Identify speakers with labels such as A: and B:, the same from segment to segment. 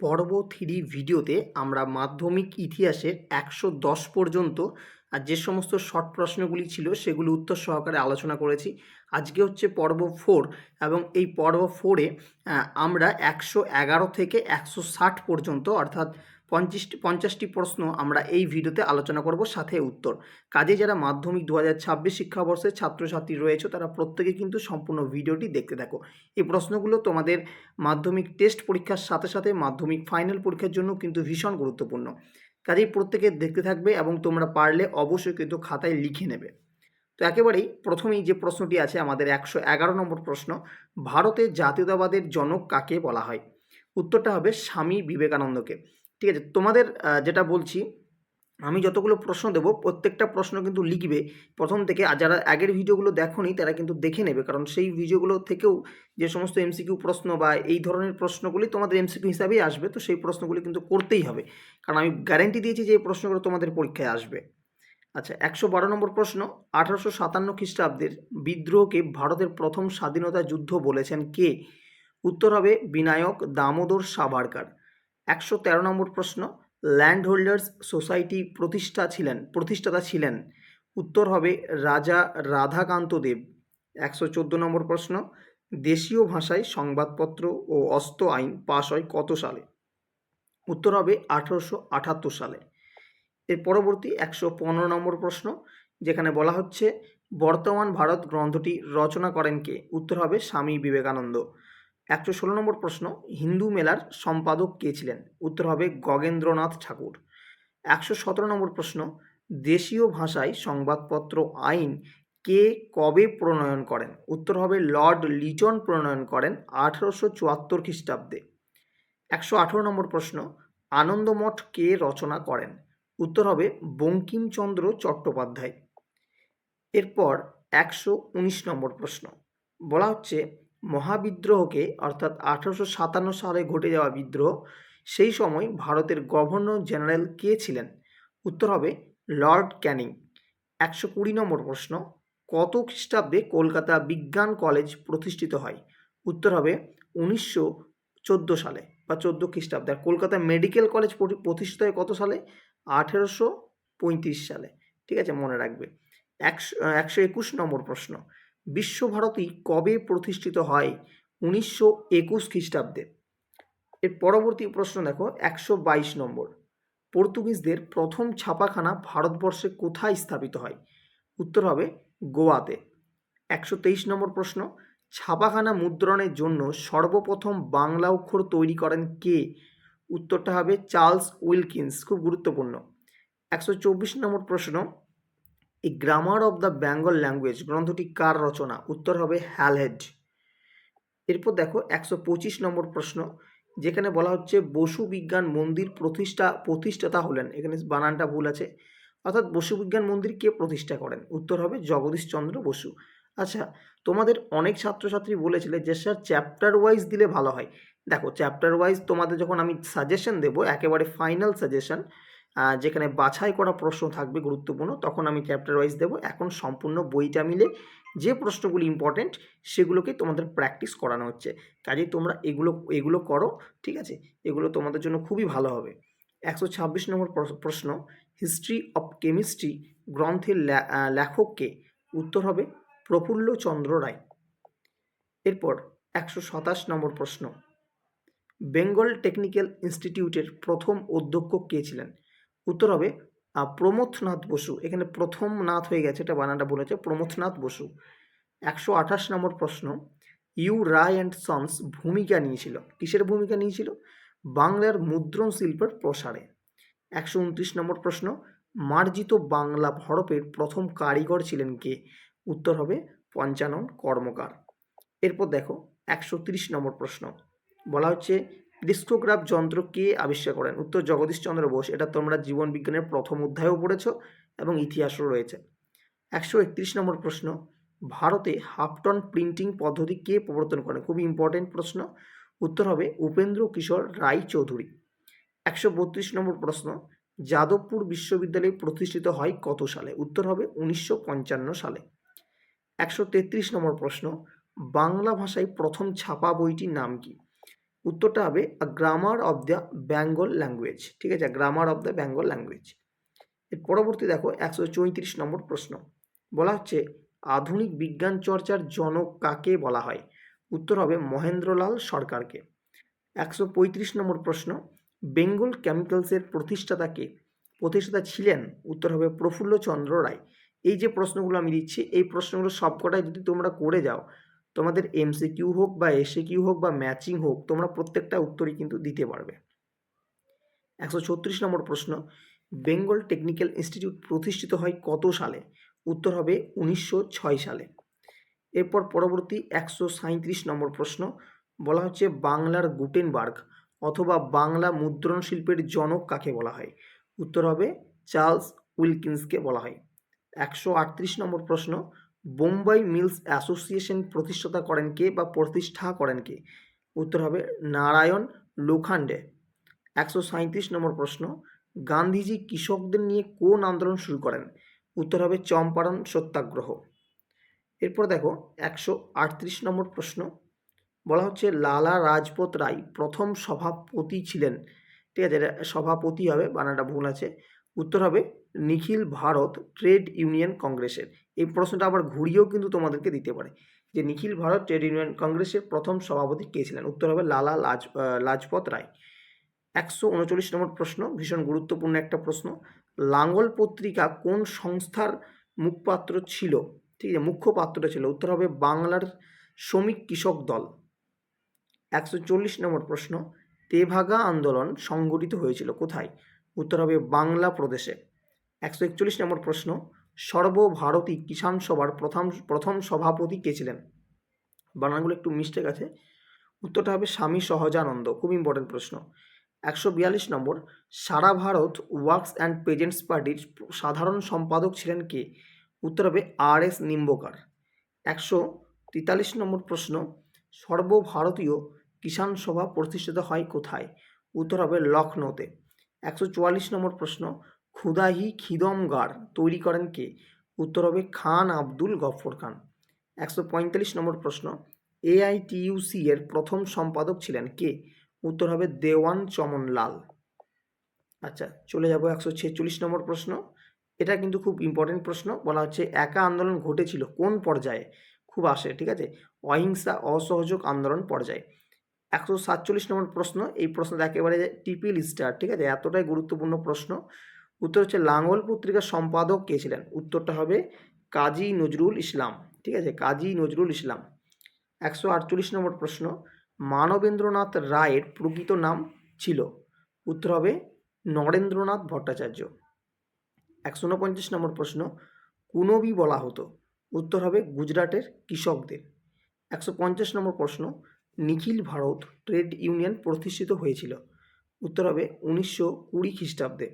A: পর্ব থ্রি ভিডিওতে আমরা মাধ্যমিক ইতিহাসের একশো দশ পর্যন্ত আর যে সমস্ত শর্ট প্রশ্নগুলি ছিল সেগুলো উত্তর সহকারে আলোচনা করেছি। আজকে হচ্ছে পর্ব ফোর এবং এই পর্ব ফোরে আমরা একশো এগারো থেকে একশো ষাট পর্যন্ত অর্থাৎ পঞ্চাশটি পঞ্চাশটি প্রশ্ন আমরা এই ভিডিওতে আলোচনা করব, সাথে উত্তর। কাজে যারা মাধ্যমিক দু হাজার ছাব্বিশ শিক্ষাবর্ষের ছাত্রছাত্রী রয়েছে, তারা প্রত্যেকে কিন্তু সম্পূর্ণ ভিডিওটি দেখতে থাকো। এই প্রশ্নগুলো তোমাদের মাধ্যমিক টেস্ট পরীক্ষার সাথে সাথে মাধ্যমিক ফাইনাল পরীক্ষার জন্য কিন্তু ভীষণ গুরুত্বপূর্ণ। কাজেই প্রত্যেকে দেখতে থাকবে এবং তোমরা পারলে অবশ্যই কিন্তু খাতায় লিখে নেবে। তো একেবারেই প্রথমেই যে প্রশ্নটি আছে, আমাদের একশো এগারো নম্বর প্রশ্ন, ভারতে জাতীয়তাবাদের জনক কাকে বলা হয়? উত্তরটা হবে স্বামী বিবেকানন্দকে। ঠিক আছে, তোমাদের যেটা বলছি, আমি যতগুলো প্রশ্ন দেবো, প্রত্যেকটা প্রশ্ন কিন্তু লিখবে। প্রথম থেকে, আর যারা আগের ভিডিওগুলো দেখোনি, তারা কিন্তু দেখে নেবে। কারণ সেই ভিডিওগুলো থেকেও যে সমস্ত এমসিকিউ প্রশ্ন বা এই ধরনের প্রশ্নগুলি তোমাদের এমসিকিউ হিসাবেই আসবে, তো সেই প্রশ্নগুলি কিন্তু করতেই হবে। কারণ আমি গ্যারেন্টি দিয়েছি যে এই প্রশ্নগুলো তোমাদের পরীক্ষায় আসবে। আচ্ছা একশো বারো নম্বর প্রশ্ন, আঠারোশো সাতান্ন খ্রিস্টাব্দের বিদ্রোহকে ভারতের প্রথম স্বাধীনতা যুদ্ধ বলেছেন কে? উত্তর হবে, বিনায়ক দামোদর সাভারকার। একশো তেরো নম্বর প্রশ্ন ল্যান্ড হোল্ডার্স সোসাইটি প্রতিষ্ঠা ছিলেন, প্রতিষ্ঠাতা ছিলেন, উত্তর হবে রাজা রাধাকান্ত দেব। একশো চোদ্দ নম্বর প্রশ্ন, দেশীয় ভাষায় সংবাদপত্র ও অস্ত্র আইন পাশ হয় কত সালে? উত্তর হবে আঠারোশো আটাত্তর সালে। এর পরবর্তী একশো পনেরো নম্বর প্রশ্ন, যেখানে বলা হচ্ছে, বর্তমান ভারত গ্রন্থটি রচনা করেন কে? উত্তর হবে স্বামী বিবেকানন্দ। একশো ষোলো নম্বর প্রশ্ন, হিন্দু মেলার সম্পাদক কে ছিলেন? উত্তর হবে গগেন্দ্রনাথ ঠাকুর। একশো সতেরো নম্বর প্রশ্ন, দেশীয় ভাষায় সংবাদপত্র আইন কে কবে প্রণয়ন করেন? উত্তর হবে লর্ড লিটন প্রণয়ন করেন আঠারোশো চুয়াত্তর খ্রিস্টাব্দে। একশো আঠেরো নম্বর প্রশ্ন, আনন্দমঠ কে রচনা করেন? উত্তর হবে বঙ্কিমচন্দ্র চট্টোপাধ্যায়। এরপর একশো উনিশ নম্বর প্রশ্ন, বলা হচ্ছে মহাবিদ্রোহকে, অর্থাৎ আঠারোশো সাতান্ন সালে ঘটে যাওয়া বিদ্রোহ, সেই সময় ভারতের গভর্নর জেনারেল কে ছিলেন? উত্তর হবে লর্ড ক্যানিং। একশো কুড়ি নম্বর প্রশ্ন, কত খ্রিস্টাব্দে কলকাতা বিজ্ঞান কলেজ প্রতিষ্ঠিত হয়? উত্তর হবে উনিশশো চোদ্দ সালে বা চোদ্দ খ্রিস্টাব্দে। আর কলকাতা মেডিকেল কলেজ প্রতিষ্ঠিত হয় কত সালে? আঠেরোশো পঁয়ত্রিশ সালে। ঠিক আছে, মনে রাখবে। একশো একশো একুশ নম্বর প্রশ্ন বিশ্বভারতী কবে প্রতিষ্ঠিত হয়? উনিশশো একুশ খ্রিস্টাব্দে। এর পরবর্তী প্রশ্ন দেখো, একশো বাইশ নম্বর। পর্তুগিজদের প্রথম ছাপাখানা ভারতবর্ষে কোথায় স্থাপিত হয়? উত্তর হবে গোয়াতে। একশো তেইশ নম্বর প্রশ্ন, ছাপাখানা মুদ্রণের জন্য সর্বপ্রথম বাংলা অক্ষর তৈরি করেন কে? উত্তরটা হবে চার্লস উইলকিন্স, খুব গুরুত্বপূর্ণ। একশো চব্বিশ নম্বর প্রশ্ন এই grammar of the Bengal language গ্রন্থটি কার রচনা? উত্তর হবে হ্যালহেড এরপর দেখো একশো পঁচিশ নম্বর প্রশ্ন, যেখানে বলা হচ্ছে বসু বিজ্ঞান মন্দির প্রতিষ্ঠা, প্রতিষ্ঠাতা হলেন। এখানে বানানটা ভুল আছে। অর্থাৎ বসু বিজ্ঞান মন্দির কে প্রতিষ্ঠা করেন? উত্তর হবে জগদীশচন্দ্র বসু। আচ্ছা তোমাদের অনেক ছাত্রছাত্রী বলেছিলে যে, স্যার চ্যাপ্টার ওয়াইজ দিলে ভালো হয়। দেখো চ্যাপ্টার ওয়াইজ তোমাদের যখন আমি সাজেশন দেবো, একেবারে ফাইনাল সাজেশন যেখানে বাছাই করা প্রশ্ন থাকবে গুরুত্বপূর্ণ, তখন আমি চ্যাপ্টার ওয়াইজ দেবো। এখন সম্পূর্ণ বইটা মিলে যে প্রশ্নগুলি ইম্পর্টেন্ট সেগুলোকে তোমাদের প্র্যাকটিস করানো হচ্ছে। কাজেই তোমরা এগুলো এগুলো করো, ঠিক আছে? এগুলো তোমাদের জন্য খুবই ভালো হবে। একশো ছাব্বিশ নম্বর প্রশ- প্রশ্ন হিস্ট্রি অফ কেমিস্ট্রি গ্রন্থের লেখককে উত্তর হবে প্রফুল্লচন্দ্র রায়। এরপর একশো সাতাশ নম্বর প্রশ্ন, বেঙ্গল টেকনিক্যাল ইনস্টিটিউটের প্রথম অধ্যক্ষ কে ছিলেন? উত্তর হবে প্রমথনাথ বসু। এখানে প্রথম নাথ হয়ে গেছে, এটা বানানটা বলেছে, প্রমথনাথ বসু। একশো আঠাশ নম্বর প্রশ্ন, ইউ রায় অ্যান্ড সন্স ভূমিকা নিয়েছিল। কিসের ভূমিকা নিয়েছিল? বাংলার মুদ্রণ শিল্পের প্রসারে। একশো উনত্রিশ নম্বর প্রশ্ন, মার্জিত বাংলা হরপের প্রথম কারিগর ছিলেন কে? উত্তর হবে, পঞ্চানন কর্মকার। এরপর দেখো, একশো তিরিশ নম্বর প্রশ্ন, বলা হচ্ছে ডিস্কোগ্রাফ যন্ত্র কে আবিষ্কার করেন? উত্তর জগদীশচন্দ্র বোস। এটা তোমরা জীবন বিজ্ঞানের প্রথম অধ্যায়ও পড়েছ এবং ইতিহাসও রয়েছে। একশো একত্রিশ নম্বর প্রশ্ন, ভারতে হাফটন প্রিন্টিং পদ্ধতি কে প্রবর্তন করেন? খুবই ইম্পর্টেন্ট প্রশ্ন। উত্তর হবে উপেন্দ্র কিশোর রায় চৌধুরী। একশো বত্রিশ নম্বর প্রশ্ন, যাদবপুর বিশ্ববিদ্যালয় প্রতিষ্ঠিত হয় কত সালে? উত্তর হবে উনিশশো পঞ্চান্ন সালে। একশো তেত্রিশ নম্বর প্রশ্ন, বাংলা ভাষায় প্রথম ছাপা বইটির নাম কি? উত্তরটা হবে grammar of the Bengal language ঠিক আছে? Grammar of the Bengal language এর পরবর্তী দেখো, একশো চৌত্রিশ নম্বর প্রশ্ন। বলা হচ্ছে, আধুনিক বিজ্ঞান চর্চার জনক কাকে বলা হয়? উত্তর হবে মহেন্দ্রলাল সরকারকে। একশো পঁয়ত্রিশ নম্বর প্রশ্ন, বেঙ্গল কেমিক্যালসের প্রতিষ্ঠাতাকে প্রতিষ্ঠাতা ছিলেন, উত্তর হবে প্রফুল্লচন্দ্র রায়। এই যে প্রশ্নগুলো আমি দিচ্ছি, এই প্রশ্নগুলো সবকটাই যদি তোমরা করে যাও তোমাদের এমসিকিউ হোক বা এসে কিউ হোক বা ম্যাচিং হোক, তোমরা প্রত্যেকটা উত্তরই কিন্তু দিতে পারবে। একশো ছত্রিশ নম্বর প্রশ্ন, বেঙ্গল টেকনিক্যাল ইনস্টিটিউট প্রতিষ্ঠিত হয় কত সালে? উত্তর হবে উনিশশো ছয় সালে। এরপর পরবর্তী একশো সাঁত্রিশ নম্বর প্রশ্ন, বলা হচ্ছে বাংলার গুটেনবার্গ অথবা বাংলা মুদ্রণ শিল্পের জনক কাকে বলা হয়? উত্তর হবে চার্লস উইলকিন্সকে বলা হয়। একশো আটত্রিশ নম্বর প্রশ্ন বোম্বাই মিলস অ্যাসোসিয়েশন প্রতিষ্ঠাতা করেন কে বা প্রতিষ্ঠা করেন কে? উত্তর হবে নারায়ণ লোখান্ডে। একশো সাঁত্রিশ নম্বর প্রশ্ন, গান্ধীজি কৃষকদের নিয়ে কোন আন্দোলন শুরু করেন? উত্তর হবে চম্পারণ সত্যাগ্রহ। এরপর দেখো, একশো আটত্রিশ নম্বর প্রশ্ন, বলা হচ্ছে লালা রাজপথ রায় প্রথম সভাপতি ছিলেন। ঠিক আছে সভাপতি হবে, বানানটা ভুল আছে। উত্তর হবে নিখিল ভারত ট্রেড ইউনিয়ন কংগ্রেসের। এই প্রশ্নটা আবার ঘুরিয়েও কিন্তু তোমাদেরকে দিতে পারে যে নিখিল ভারত ট্রেড ইউনিয়ন কংগ্রেসের প্রথম সভাপতি কে ছিলেন? উত্তর হবে লালা লাজ লাজপত রায়। একশো উনচল্লিশ নম্বর প্রশ্ন, ভীষণ গুরুত্বপূর্ণ একটা প্রশ্ন। লাঙ্গল পত্রিকা কোন সংস্থার মুখপাত্র ছিল? ঠিক আছে মুখ্যপাত্রটা ছিল। উত্তর হবে বাংলার শ্রমিক কৃষক দল। একশো চল্লিশ নম্বর প্রশ্ন, তেভাগা আন্দোলন সংগঠিত হয়েছিল কোথায়? উত্তর হবে বাংলা প্রদেশে। একশো একচল্লিশ নম্বর প্রশ্ন, সর্বভারতী কিষাণ সভার প্রথম প্রথম সভাপতি কে ছিলেন? বানানগুলো একটু মিস্টেক আছে উত্তরটা হবে স্বামী সহজানন্দ, খুব ইম্পর্টেন্ট প্রশ্ন। একশো বিয়াল্লিশ নম্বর, সারা ভারত ওয়ার্কস অ্যান্ড পেজেন্টস পার্টির সাধারণ সম্পাদক ছিলেন কে? উত্তর হবে আর এস নিম্বকার। একশো তেতাল্লিশ নম্বর প্রশ্ন, সর্বভারতীয় কিষাণ সভা প্রতিষ্ঠিত হয় কোথায়? উত্তর হবে লখনৌতে একশো চুয়াল্লিশ নম্বর প্রশ্ন খুদাহি খিদমগার তৈরি করেন কে? উত্তর হবে খান আব্দুল গফর খান। একশো পঁয়তাল্লিশ নম্বর প্রশ্ন, এআইটিইউসি এর প্রথম সম্পাদক ছিলেন কে? উত্তর হবে দেওয়ান চমন লাল। আচ্ছা চলে যাব একশো ছেচল্লিশ নম্বর প্রশ্ন। এটা কিন্তু খুব ইম্পর্টেন্ট প্রশ্ন। বলা হচ্ছে একা আন্দোলন ঘটেছিল কোন পর্যায়ে? খুব আসে, ঠিক আছে? অহিংসা, অসহযোগ আন্দোলন পর্যায়ে। একশো সাতচল্লিশ নম্বর প্রশ্ন, এই প্রশ্নটা একেবারে টিপিল স্টার ঠিক আছে? এতটাই গুরুত্বপূর্ণ প্রশ্ন। উত্তর হচ্ছে, লাঙ্গল পত্রিকার সম্পাদক কে ছিলেন? উত্তরটা হবে কাজী নজরুল ইসলাম, ঠিক আছে? কাজী নজরুল ইসলাম। একশো আটচল্লিশ নম্বর প্রশ্ন, মানবেন্দ্রনাথ রায়ের প্রকৃত নাম ছিল? উত্তর হবে, নরেন্দ্রনাথ ভট্টাচার্য। একশো উনপঞ্চাশ নম্বর প্রশ্ন, কুনবি বলা হতো? উত্তর হবে, গুজরাটের কৃষকদের। একশো পঞ্চাশ নম্বর প্রশ্ন নিখিল ভারত ট্রেড ইউনিয়ন প্রতিষ্ঠিত হয়েছিল, উত্তর হবে উনিশশো কুড়ি খ্রিস্টাব্দে।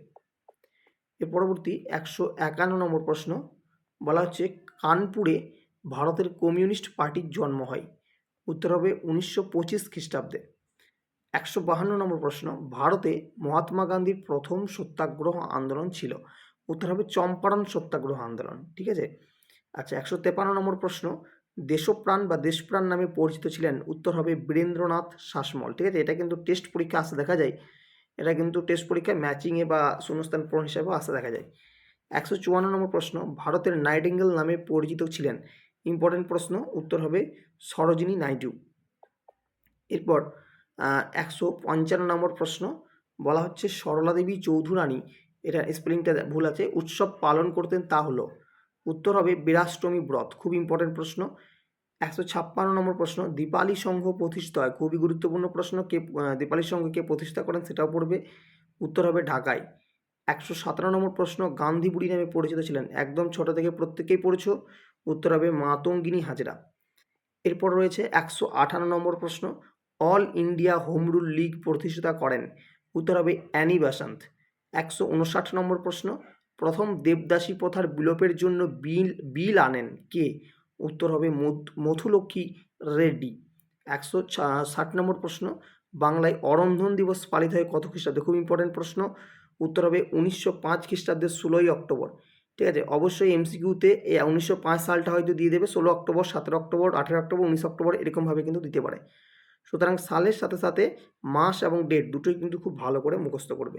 A: এর পরবর্তী একশো একান্ন নম্বর প্রশ্ন, বলা হচ্ছে কানপুরে ভারতের কমিউনিস্ট পার্টির জন্ম হয়, উত্তর হবে উনিশশো পঁচিশ খ্রিস্টাব্দে। একশো বাহান্ন নম্বর প্রশ্ন, ভারতে মহাত্মা গান্ধীর প্রথম সত্যাগ্রহ আন্দোলন ছিল, উত্তর হবে চম্পারণ সত্যাগ্রহ আন্দোলন, ঠিক আছে? আচ্ছা একশো তেপান্ন নম্বর প্রশ্ন দেশপ্রাণ বা দেশপ্রাণ নামে পরিচিত ছিলেন উত্তর হবে বীরেন্দ্রনাথ শাসমল। ঠিক আছে? এটা কিন্তু টেস্ট পরীক্ষা আসতে দেখা যায়। এটা কিন্তু টেস্ট পরীক্ষায় ম্যাচিংয়ে বা শূন্যস্থান পূরণ হিসাবেও আসতে দেখা যায়। একশো চুয়ান্ন নম্বর প্রশ্ন, ভারতের নাইটিঙ্গেল নামে পরিচিত ছিলেন। ইম্পর্টেন্ট প্রশ্ন, উত্তর হবে সরোজিনী নাইডু। এরপর একশো পঞ্চান্ন নম্বর প্রশ্ন, বলা হচ্ছে সরলা দেবী চৌধুরানী। এটা স্পেলিংটা ভুল আছে। উৎসব পালন করতেন তা হলো উত্তর হবে বীরাষ্টমী ব্রত, খুব ইম্পর্টেন্ট প্রশ্ন। একশো ছাপ্পান্ন নম্বর প্রশ্ন, দীপালি সংঘ প্রতিষ্ঠিত হয় খুবই গুরুত্বপূর্ণ প্রশ্ন, কে দীপালি সংঘ কে প্রতিষ্ঠা করেন সেটাও পড়বে। উত্তর হবে ঢাকায়। একশো সতেরো নম্বর প্রশ্ন, গান্ধী বুড়ি নামে পরিচিত ছিলেন, একদম ছোট থেকে প্রত্যেকেই পড়েছ। উত্তর হবে মাতঙ্গিনী হাজরা। এরপর রয়েছে একশো আঠান্ন নম্বর প্রশ্ন, all India home rule league প্রতিষ্ঠাতা করেন, উত্তর হবে অ্যানি বাসান্ত। একশো উনষাট নম্বর প্রশ্ন প্রথম দেবদাসী প্রথার বিলোপের জন্য বিল বিল আনেন কে? উত্তর হবে মধুলক্ষ্মী রেড্ডি। একশো ষাট নম্বর প্রশ্ন, বাংলায় অরন্ধন দিবস পালিত হয় কত খ্রিস্টাব্দে? খুব ইম্পর্টেন্ট প্রশ্ন। উত্তর হবে উনিশশো পাঁচ খ্রিস্টাব্দের ষোলোই অক্টোবর। ঠিক আছে, অবশ্যই এমসিকিউতে উনিশশো পাঁচ সালটা হয়তো দিয়ে দেবে, ষোলো অক্টোবর, সতেরো অক্টোবর, আঠেরো অক্টোবর, উনিশ অক্টোবর, এরকমভাবে কিন্তু দিতে পারে। সুতরাং সালের সাথে সাথে মাস এবং ডেট দুটোই কিন্তু খুব ভালো করে মুখস্থ করবে।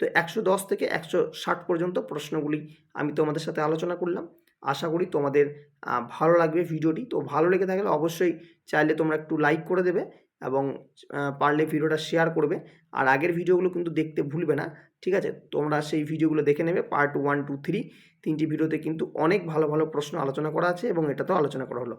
A: তো একশো দশ থেকে একশো ষাট পর্যন্ত প্রশ্নগুলি আমি তোমাদের সাথে আলোচনা করলাম। আশা করি তোমাদের ভালো লাগবে ভিডিওটি। তো ভালো লেগে থাকলে অবশ্যই চাইলে তোমরা একটু লাইক করে দেবে এবং পারলে ভিডিওটা শেয়ার করবে। আর আগের ভিডিওগুলো কিন্তু দেখতে ভুলবে না, ঠিক আছে? তোমরা সেই ভিডিওগুলো দেখে নেবে, পার্ট ওয়ান, টু, থ্রি। তিনটি ভিডিওতে কিন্তু অনেক ভালো ভালো প্রশ্ন আলোচনা করা আছে এবং এটা তো আলোচনা করা হলো।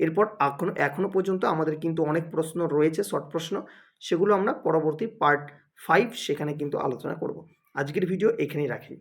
A: এরপর এখনও এখনও পর্যন্ত আমাদের কিন্তু অনেক প্রশ্ন রয়েছে, শর্ট প্রশ্ন। সেগুলো আমরা পরবর্তী পার্ট ফাইভ সেখানে কিন্তু আলোচনা করব। আজকের ভিডিও এখানেই রাখি।